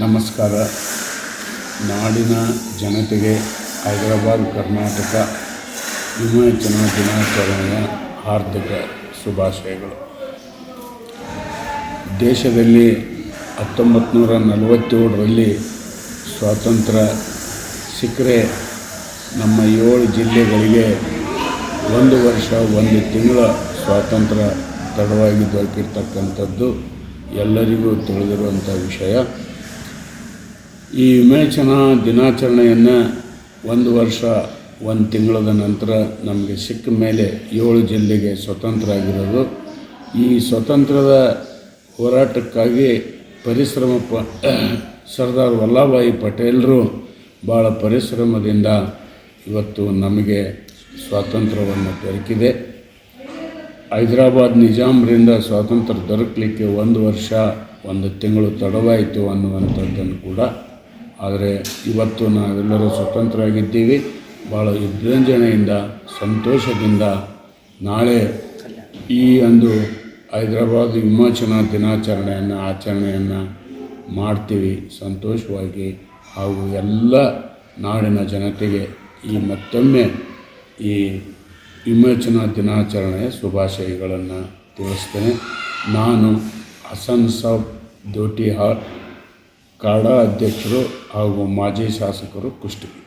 ನಮಸ್ಕಾರ. ನಾಡಿನ ಜನತೆಗೆ ಹೈದರಾಬಾದ್, ಕರ್ನಾಟಕ ವಿಮೋಚನಾ ದಿನಾಚರಣೆಯ ಹಾರ್ದಿಕ ಶುಭಾಶಯಗಳು. ದೇಶದಲ್ಲಿ ಹತ್ತೊಂಬತ್ತು ನೂರ ನಲವತ್ತೇಳರಲ್ಲಿ ಸ್ವಾತಂತ್ರ್ಯ ಸಿಕ್ಕರೆ ನಮ್ಮ ಏಳು ಜಿಲ್ಲೆಗಳಿಗೆ ಒಂದು ವರ್ಷ, ಒಂದು ತಿಂಗಳ ಸ್ವಾತಂತ್ರ್ಯ ತಡವಾಗಿ ದೊರಕಿರ್ತಕ್ಕಂಥದ್ದು ಎಲ್ಲರಿಗೂ ತಿಳಿದಿರುವಂಥ ವಿಷಯ. ಈ ವಿಮೋಚನಾ ದಿನಾಚರಣೆಯನ್ನು ಒಂದು ವರ್ಷ, ಒಂದು ತಿಂಗಳದ ನಂತರ ನಮಗೆ ಸಿಕ್ಕ ಮೇಲೆ ಏಳು ಜಿಲ್ಲೆಗೆ ಸ್ವತಂತ್ರ ಆಗಿರೋದು. ಈ ಸ್ವತಂತ್ರದ ಹೋರಾಟಕ್ಕಾಗಿ ಪರಿಶ್ರಮ ಪ, ಸರ್ದಾರ್ ವಲ್ಲಭಾಯಿ ಪಟೇಲರು ಭಾಳ ಪರಿಶ್ರಮದಿಂದ ಇವತ್ತು ನಮಗೆ ಸ್ವಾತಂತ್ರ್ಯವನ್ನು ದೊರಕಿದೆ. ಹೈದರಾಬಾದ್ ನಿಜಾಮರಿಂದ ಸ್ವಾತಂತ್ರ್ಯ ದೊರಕಲಿಕ್ಕೆ ಒಂದು ವರ್ಷ, ಒಂದು ತಿಂಗಳು ತಡವಾಯಿತು ಅನ್ನುವಂಥದ್ದನ್ನು ಕೂಡ ಆದರೆ ಇವತ್ತು ನಾವೆಲ್ಲರೂ ಸ್ವತಂತ್ರರಾಗಿದ್ದೀವಿ. ಭಾಳ ವಿಜೃಂಭಣೆಯಿಂದ ಸಂತೋಷದಿಂದ ನಾಳೆ ಈ ಒಂದು ಹೈದರಾಬಾದ್ ವಿಮೋಚನಾ ದಿನಾಚರಣೆಯನ್ನು, ಆಚರಣೆಯನ್ನು ಮಾಡ್ತೀವಿ ಸಂತೋಷವಾಗಿ. ಹಾಗೂ ಎಲ್ಲ ನಾಡಿನ ಜನತೆಗೆ ಈ ಮತ್ತೊಮ್ಮೆ ಈ ವಿಮೋಚನಾ ದಿನಾಚರಣೆಯ ಶುಭಾಶಯಗಳನ್ನು ತಿಳಿಸ್ತೇನೆ. ನಾನು ಹಸನ್ ಸಾಬ್ ದೋಟಿಹಾರ್ ಕಾಡಾ ಅಧ್ಯಕ್ಷರು ಹಾಗೂ ಮಾಜಿ ಶಾಸಕರು ಕುಷ್ಟಗಿ